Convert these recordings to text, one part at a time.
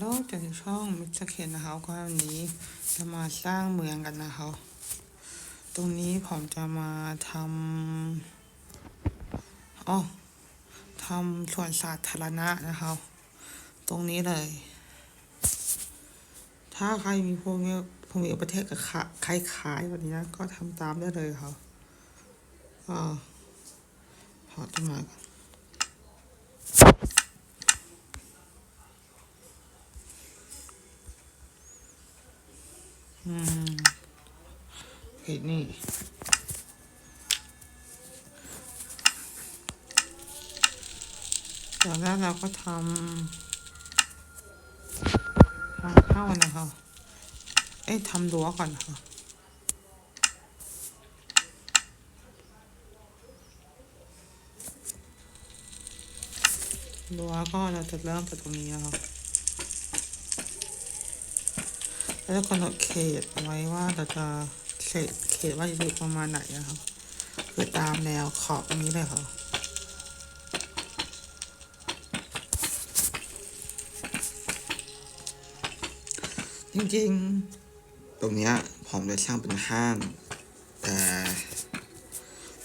โลกจากช่องมิสเคนนะคะก็วันนี้จะมาสร้างเมืองกันนะคะ ตรงนี้ผมจะมาทำอ๋อทำส่วนสาธารณะนะคะ ตรงนี้เลย ถ้าใครมีภูมิภูมิประเทศกับคล้ายๆแบบนี้นะ ก็ทำตามได้เลยค่ะก็ถอดต้นไม้ก่อน เห็ดนี่จากนั้นเราก็ทำทางเข้าวนะคะ เอ้ยทำรั้วก่อนค่ะรั้วก็เราจะเริ่มจากตรงนี้นะคะ แล้วกำหนดเขตเอาไว้ว่าเราจะเขตเขตว่าจะอยู่ประมาณไหนนะครับคือตามแนวขอบตรงนี้เลยค่ะจริงๆ ตรงเนี้ยผมจะสร้างเป็นห้าง แต่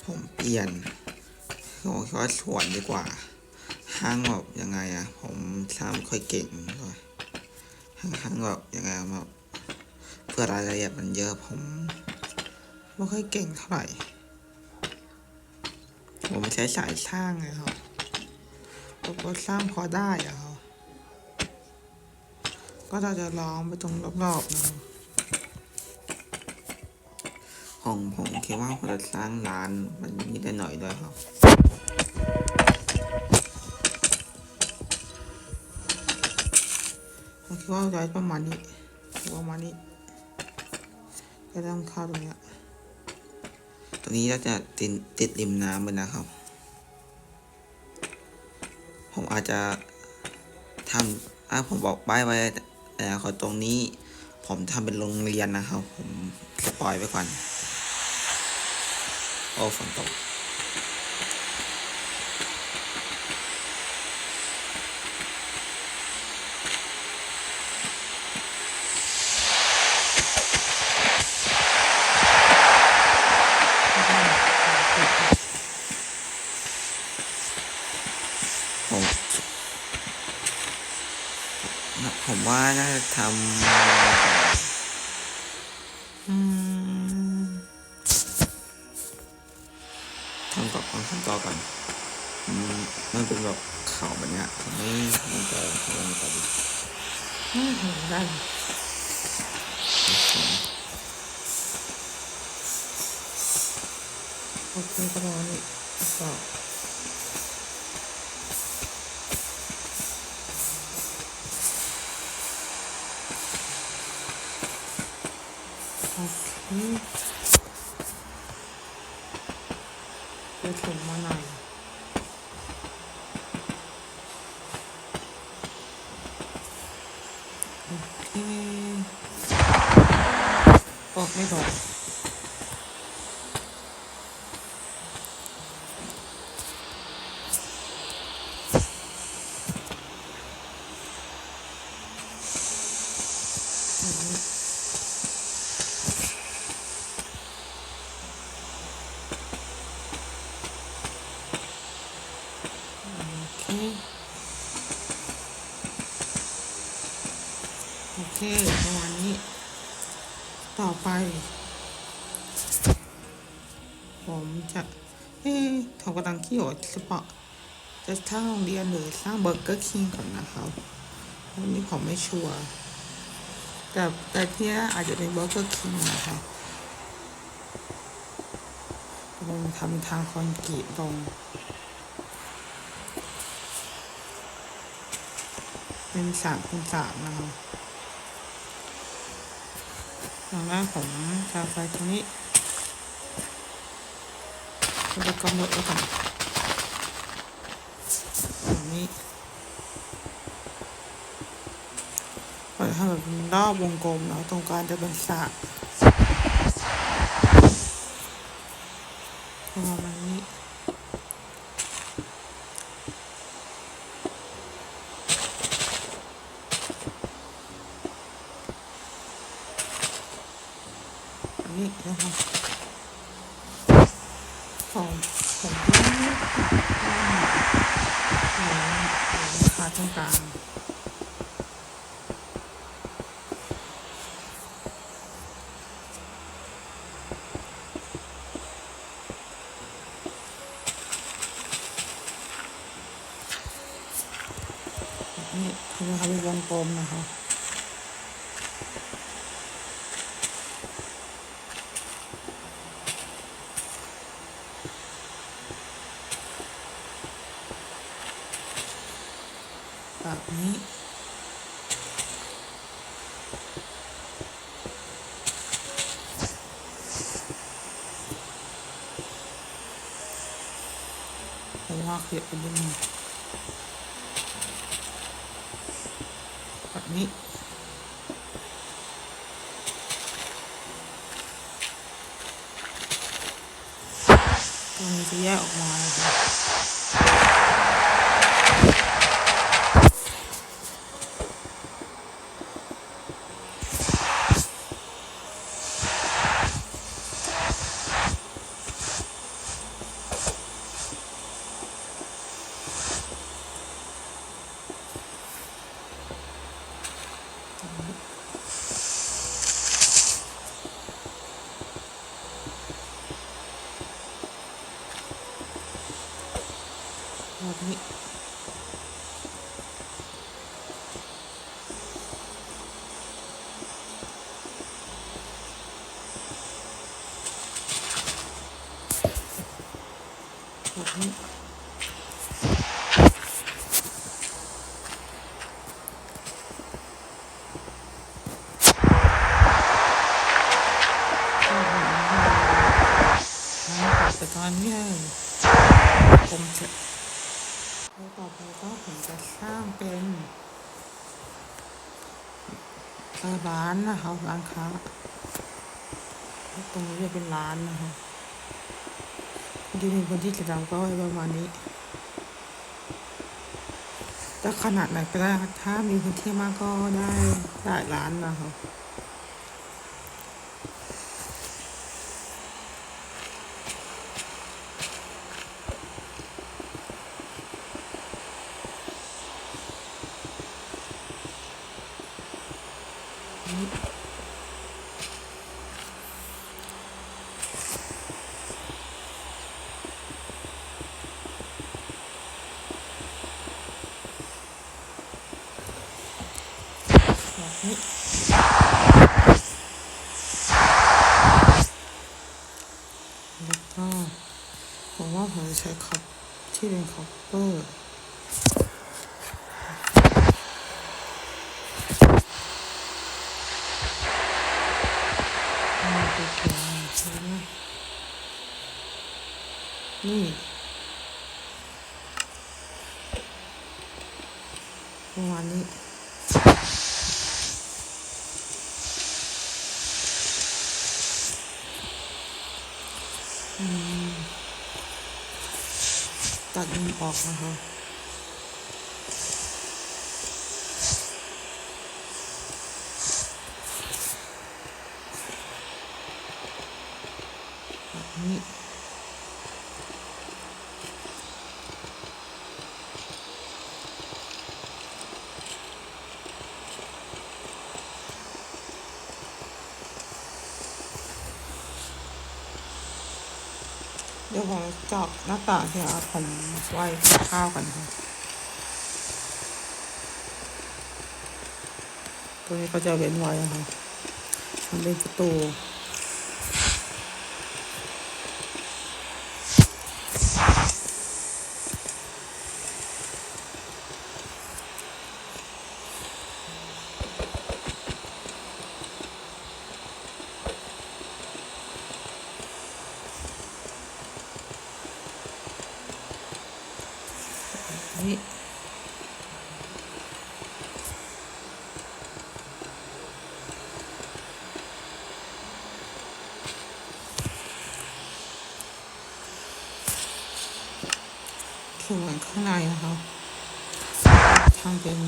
ผมเปลี่ยนผมคิดว่าสวนดีกว่า ห้างแบบยังไงอะผมสร้างไม่ค่อยเก่งเลยห้างห้างแบบยังไงแบบ คือรายละเอียดมันเยอะผมไม่ค่อยเก่งเท่าไหร่ ผมใช้สายสร้างไงครับก็สร้างพอได้อะครับ ก็เราจะลองไปตรงรอบๆนะครับของผมคิดว่าผมจะสร้างร้านมันนิดหน่อยด้วยครับผมคิดว่าจะประมาณนี้ประมาณนี้ จะต้องเข้าตรงนี้ตรงนี้เราจะติดติดริมน้ำไปนะครับ ผมอาจจะทำอาผมบอกป้ายไว้แต่ขอตรงนี้ ผมทำเป็นโรงเรียนนะครับ ผมปล่อยไปก่อน โอ้ฝนตก ผม ผมว่าน่าจะทำทำกับความขั้นตอก่อนมันเป็นแบบเขาวแบบเนี้ยผมไม่มันจะลงต่อดีอืมได้ เคไปถึงมาหน่อยโอเคออกไม่บอกอันนี้ โอเค โอ เคประมาณนี้ ต่อไป ผมจะเอ๊ะผมกำลังคิดอยู่สปอจะสร้างโรงเรียนหรือสร้างเบอร์เกอร์คิงก่อนนะครับวันนี้ผมไม่ชัวร์แต่แต่ที่น่อาจจะเป็นเบอร์เกอร์คิงนะครับผมทำทางคอนกรีตลงเป็นสามคูณสามนะค รับอย่างแรกผมจะไฟตรงนี้จะกำหนดไว้ก่อนตรงนี้เปิดให้แบบรอบวงกลมแล้วตรงกลางจะเป็นสระประมาณนี้ นี้นะคะของผมก็ไม่ราคาตรงกลาง นี่คือนะคะเป็นวงกลมนะคะ แบบนี้ ผมว่าเขียนเป็นยังไงแบบนี้ตรงนี้จะแยกออกมานะคะ แบบนี้แบบนี้ แต่ตอนนี้ผมจะแล้วต่อไปก็ผมจะสร้างเป็นร้านนะคะร้านค้าตรงนี้จะเป็นร้านนะคะที่หนึ่งคนที่จะทำก็ประมาณนี้จะขนาดไหนก็ได้ถ้ามีพื้นที่มากก็ได้หลายร้านนะคะแบบนี้ แล้วก็ผมว่าผมจะใช้คัพที่เป็นคัพเปอร์ นี่ตัวเขียวใช่ไหมนี่ประมาณนี้อืม ตัดมันออกนะคะ แบบนี้ เดี๋ยวผมจาะหน้าต่างเดี๋ยวผมไว้ข้าวกันค่ะตัวนี้ก็จะเว้นไว้นะคะทำเป็นประตู นี่ส่วนข้างในนะคะทำเป็น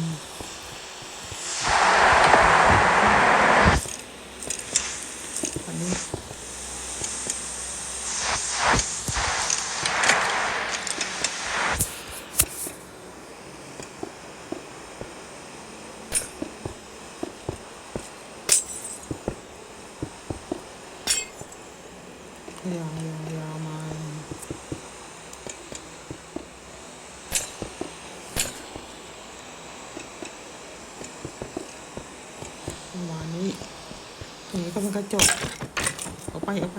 อันนี้ ก็เป็นกระจกเอาไปเอาไป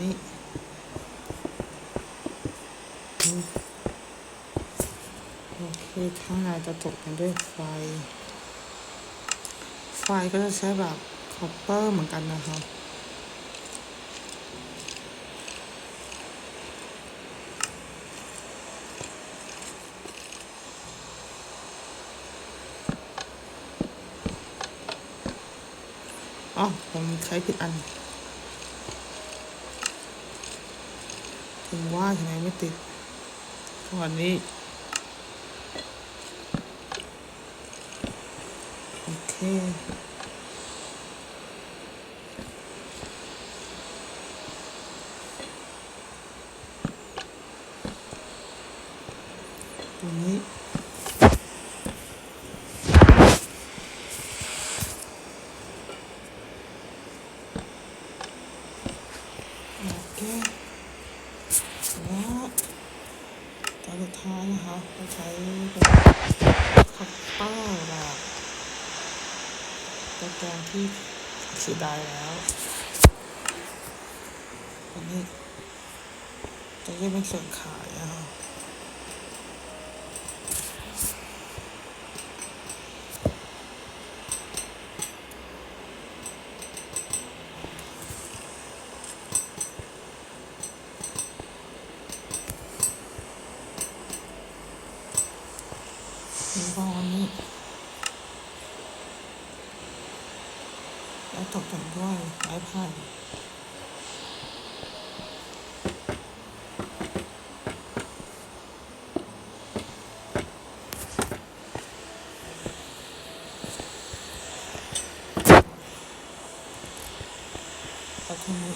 นี่อืม โอเคข้างในจะตกแต่งด้วยไฟ ไฟก็จะใช้แบบคอปเปอร์เหมือนกันนะครับอ๋อผมใช้ผิดอันถึงว่าทำไมไม่ติด ก่อนนี้ โอเค ตรงนี้ โอเคแล้วตอนสุดท้ายนะคะเราใช้เป็นคัตเตอร์แบบตะแกรงที่เสียดายแล้วอันนี้จะยังเป็นส่วนขายนะคะแล้วก็อั นนี้แล้วตกแต่งด้วยไม้ไผ่ แล้วทีนี้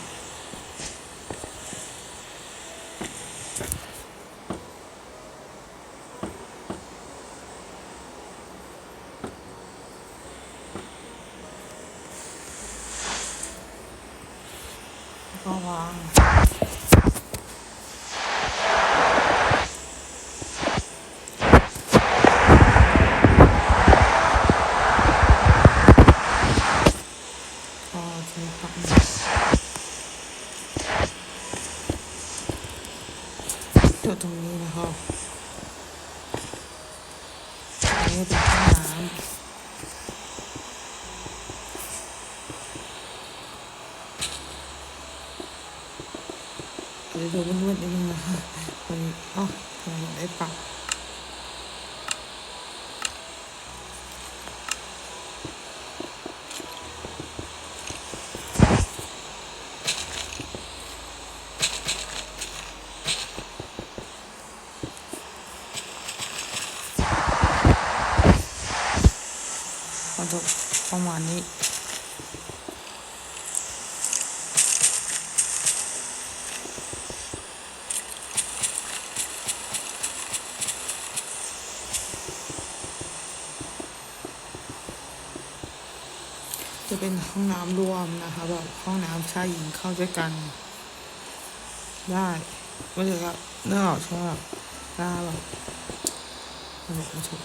แล้ำเดี๋ยวดูมันวดนิดนึงนะคะมันอ๋อทำไมได้ปรับก็จะประมาณนี้ จะเป็นห้องน้ำรวมนะคะแบบห้องน้ำชายหญิงเข้าด้วยกัน ได้ไม่ใช่ครับเนื้อออกใช่ไหมแบบหน้าแบบมันบอกสนุก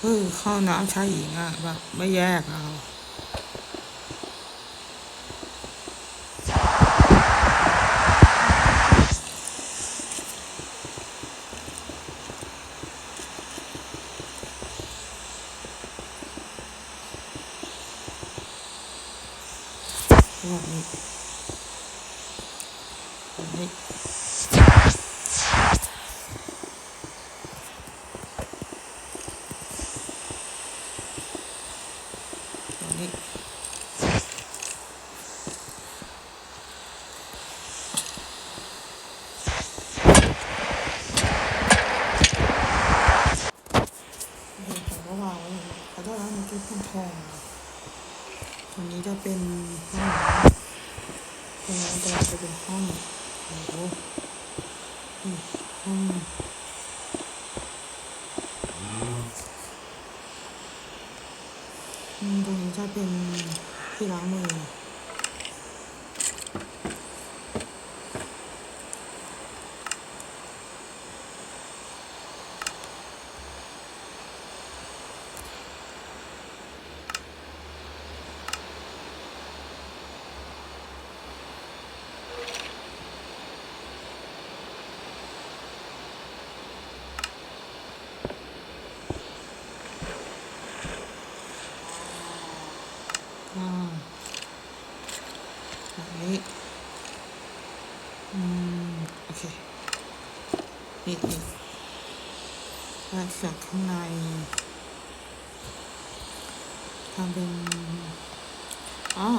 เออเข้าน้ำชายหญิงอะแบบไม่แยกอะครับแบบนี้แบบนี้แบบนี้ เดี๋ยวผมก็วางไว้อย่างนี้ขอโท ห้อกี้คุณทองอะตรงนี้จะเป็นห้องตรงนั้นจะเป็นห้องโอ้โหห้องอืมตรงนี้จะเป็นที่ล้างมือ จากข้างในทำเป็นอ๋อ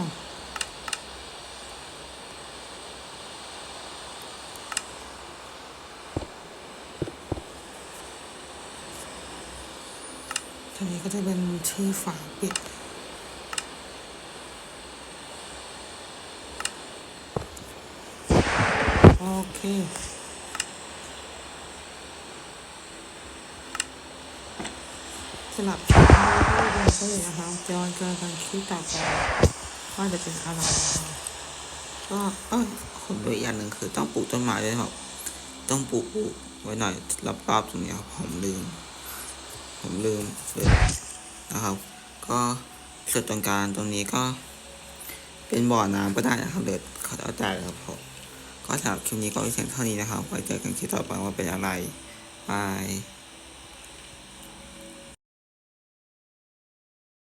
ทีนี้ก็จะเป็นที่ฝาปิดโอเค สลับคลิปนี้ก็เป็นเพื่อนะคะจอนเจอกันคลิปต่อไปว่าจะเป็นอะไรนะก็เออคนด้วยอย่างหนึ่งคือต้องปลูกต้นไม้ด้วยครับต้องปลูกปลูกไว้หน่อยรอบๆตรงนี้ครับผมลืม ผมลืมเลยนะครับ ก็ส่วนตรงกลางตรงนี้ก็เป็นบ่อน้ำก็ได้นะครับเดี๋ยวเขาจะเอาใจครับผมก็สำหรับคลิปนี้ก็เพียงเท่านี้นะครับไว้เจอกันคลิปต่อไปว่าเป็นอะไรบาย